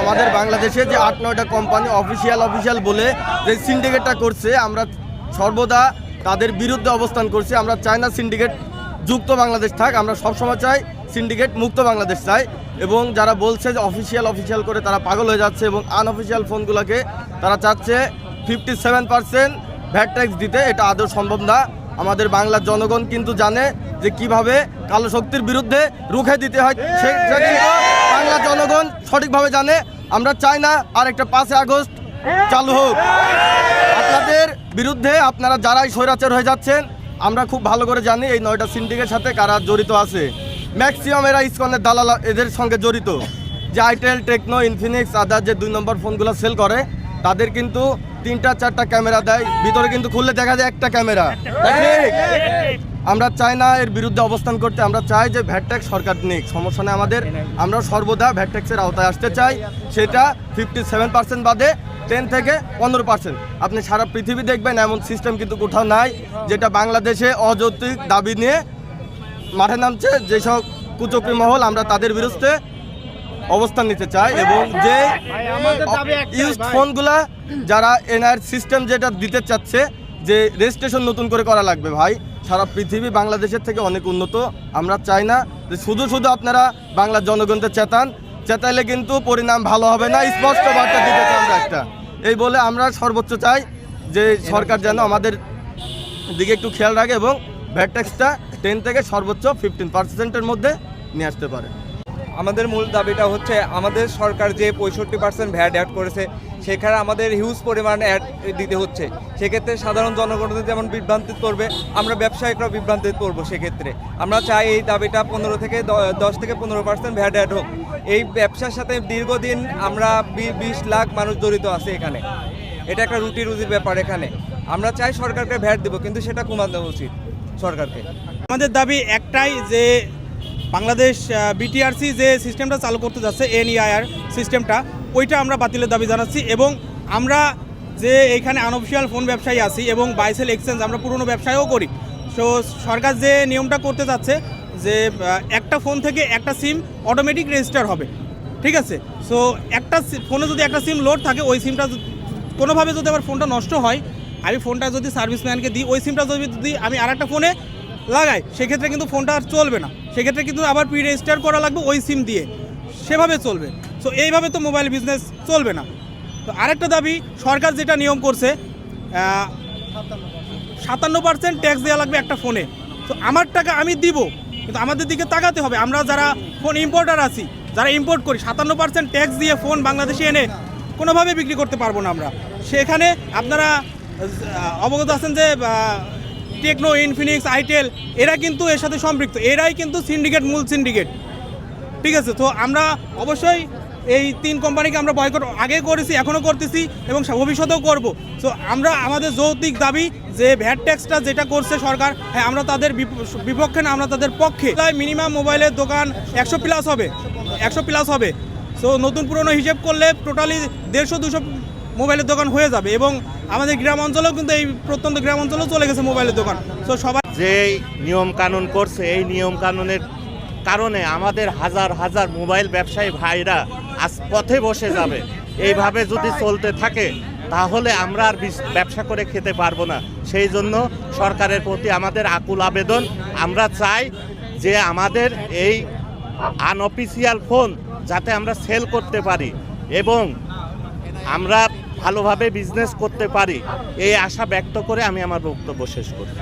আমাদের বাংলাদেশে যে আট নয়টা কোম্পানি অফিসিয়াল অফিসিয়াল বলে যে সিন্ডিকেটটা করছে, আমরা সর্বদা তাদের বিরুদ্ধে অবস্থান করছি। আমরা চাই না সিন্ডিকেট যুক্ত বাংলাদেশ থাক, আমরা সবসময় চাই সিন্ডিকেট মুক্ত বাংলাদেশ চাই। এবং যারা বলছে যে অফিসিয়াল অফিসিয়াল করে তারা পাগল হয়ে যাচ্ছে এবং আনঅফিসিয়াল ফোনগুলোকে তারা চাচ্ছে fifty seven percent VAT tax দিতে। এটা আদৌ সম্ভব না। আমাদের বাংলার জনগণ কিন্তু জানে যে কীভাবে কালো শক্তির বিরুদ্ধে রুখে দিতে হয়। সেটা কিন্তু বাংলার জনগণ সঠিকভাবে জানে, আমরা চাই না আর একটা পাঁচই আগস্ট চালু হোক। আপনাদের বিরুদ্ধে আপনারা যারাই স্বৈরাচার হয়ে যাচ্ছেন, আমরা খুব ভালো করে জানি এই নয়টা সিন্ডিকের সাথে কারা জড়িত আছে। ম্যাক্সিমাম এরা ইস্কনের দালাল, এদের সঙ্গে জড়িত। যে আইটেল, টেকনো, ইনফিনিক্স, আদার যে দুই নম্বর ফোনগুলো সেল করে, তাদের কিন্তু তিনটা, চারটা ক্যামেরা দেয়, ভিতরে কিন্তু খুললে দেখা যায় একটা ক্যামেরা। আমরা চাই না এর বিরুদ্ধে অবস্থান করতে, আমরা চাই যে ভ্যাট ট্যাক্স সরকার নিক, সমস্যা নেই আমাদের। আমরা সর্বদা ভ্যাট ট্যাক্সের আওতায় আসতে চাই, সেটা ফিফটি সেভেন পার্সেন্ট বাদে টেন থেকে পনেরো পার্সেন্ট আপনি সারা পৃথিবী দেখবেন, এমন সিস্টেম কিন্তু কোথাও নাই, যেটা বাংলাদেশে অযৌক্তিক দাবি নিয়ে মাঠে নামছে, যেসব কুচক্রি মহল, আমরা তাদের বিরুদ্ধে অবস্থান নিতে চাই এবং যে ইউজ ফোনগুলা যারা এনআর সিস্টেম যেটা দিতে চাচ্ছে যে রেজিস্ট্রেশন নতুন করে করা লাগবে ভাই। সারা পৃথিবী বাংলাদেশের থেকে অনেক উন্নত আমরা চাই না। যে শুধু শুধু আপনারা বাংলার জনগণকে চেতান চেতাইলে কিন্তু পরিণাম ভালো হবে না। স্পষ্ট বার্তা দিতে চাই আমরা একটা। এই বলে আমরা সর্বোচ্চ চাই যে সরকার যেন আমাদের দিকে একটু খেয়াল রাখে এবং ভ্যাট ট্যাক্সটা টেন থেকে সর্বোচ্চ ফিফটিন পার্সেন্টের মধ্যে নিয়ে আসতে পারে। আমাদের মূল দাবিটা হচ্ছে আমাদের সরকার যে পঁয়ষট্টি পার্সেন্ট ভ্যাট অ্যাড করেছে, সেখানে আমাদের হিউজ পরিমাণ অ্যাড দিতে হচ্ছে। সেক্ষেত্রে সাধারণ জনগণদের যেমন বিভ্রান্তিত করবে, আমরা ব্যবসায়িকরাও বিভ্রান্তিত করব সেক্ষেত্রে। আমরা চাই এই দাবিটা পনেরো থেকে দশ থেকে পনেরো পার্সেন্ট ভ্যাট অ্যাড হোক। এই ব্যবসার সাথে দীর্ঘদিন আমরা বিশ লাখ মানুষ জড়িত আছে এখানে। এটা একটা রুটি রুজির ব্যাপার এখানে। আমরা চাই সরকারকে ভ্যাট দেবো, কিন্তু সেটা কমানো উচিত সরকারকে। আমাদের দাবি একটাই যে বাংলাদেশ বিটিআরসি যে সিস্টেমটা চালু করতে যাচ্ছে এনইআইআর সিস্টেমটা ওইটা আমরা বাতিলের দাবি জানাচ্ছি এবং আমরা যে এখানে আনঅফিসিয়াল ফোন ব্যবসায়ী আছি এবং বাইসেল এক্সচেঞ্জ আমরা পুরনো ব্যবসায়ও করি। সো সরকার যে নিয়মটা করতে যাচ্ছে যে একটা ফোন থেকে একটা সিম অটোমেটিক রেজিস্টার হবে। ঠিক আছে? সো একটা ফোনে যদি একটা সিম লোড থাকে, ওই সিমটা কোনোভাবে যদি আমার ফোনটা নষ্ট হয়, আমি ফোনটা যদি সার্ভিসম্যানকে দিই, ওই সিমটা যদি যদি আমি আর একটা ফোনে লাগাই সেক্ষেত্রে কিন্তু ফোনটা আর চলবে না। সেক্ষেত্রে কিন্তু আবার প্রি রেজিস্টার করা লাগবে ওই সিম দিয়ে। সেভাবে চলবে। সো এইভাবে তো মোবাইল বিজনেস চলবে না। তো আরেকটা দাবি, সরকার যেটা নিয়ম করছে সাতান্ন পার্সেন্ট ট্যাক্স দেওয়া লাগবে একটা ফোনে। তো আমার টাকা আমি দিব, কিন্তু আমাদের দিকে তাকাতে হবে। আমরা যারা ফোন ইম্পোর্টার আছি, যারা ইম্পোর্ট করি, সাতান্ন পার্সেন্ট ট্যাক্স দিয়ে ফোন বাংলাদেশে এনে কোনোভাবে বিক্রি করতে পারব না আমরা। সেখানে আপনারা অবগত আছেন যে টেকনো, ইনফিনিক্স, আইটেল, এরা কিন্তু এর সাথে সম্পৃক্ত। এরাই কিন্তু সিন্ডিকেট মূল সিন্ডিকেট ঠিক আছে? তো আমরা অবশ্যই এই তিন কোম্পানিকে আমরা বয়কট আগে করেছি, এখনও করতেছি এবং ভবিষ্যতেও করব। তো আমরা আমাদের যৌক্তিক দাবি যে ভ্যাট ট্যাক্সটা যেটা করছে সরকার হ্যাঁ আমরা তাদের বিপ- বিপক্ষে না, আমরা তাদের পক্ষে। প্রায় মিনিমাম মোবাইলের দোকান একশো প্লাস হবে। একশো প্লাস হবে। সো নতুন পুরনো হিসেব করলে টোটালি দেড়শো, দুশো মোবাইলের দোকান হয়ে যাবে এবং আমাদের গ্রাম অঞ্চলেও কিন্তু এই প্রত্যন্ত গ্রাম অঞ্চলেও চলে গেছে মোবাইলের দোকান। তো সবাই যে নিয়ম কানুন করছে, এই নিয়ম কানুনের কারণে আমাদের হাজার হাজার মোবাইল ব্যবসায়ী ভাইরা আজ পথে বসে যাবে। এইভাবে যদি চলতে থাকে, তাহলে আমরা আর ব্যবসা করে খেতে পারব না। সেই জন্য সরকারের প্রতি আমাদের আকুল আবেদন। আমরা চাই যে আমাদের এই আনঅফিসিয়াল ফোন যাতে আমরা সেল করতে পারি এবং আমরা ভালোভাবে বিজনেস করতে পারি এই আশা ব্যক্ত করে আমি আমার বক্তব্য শেষ করি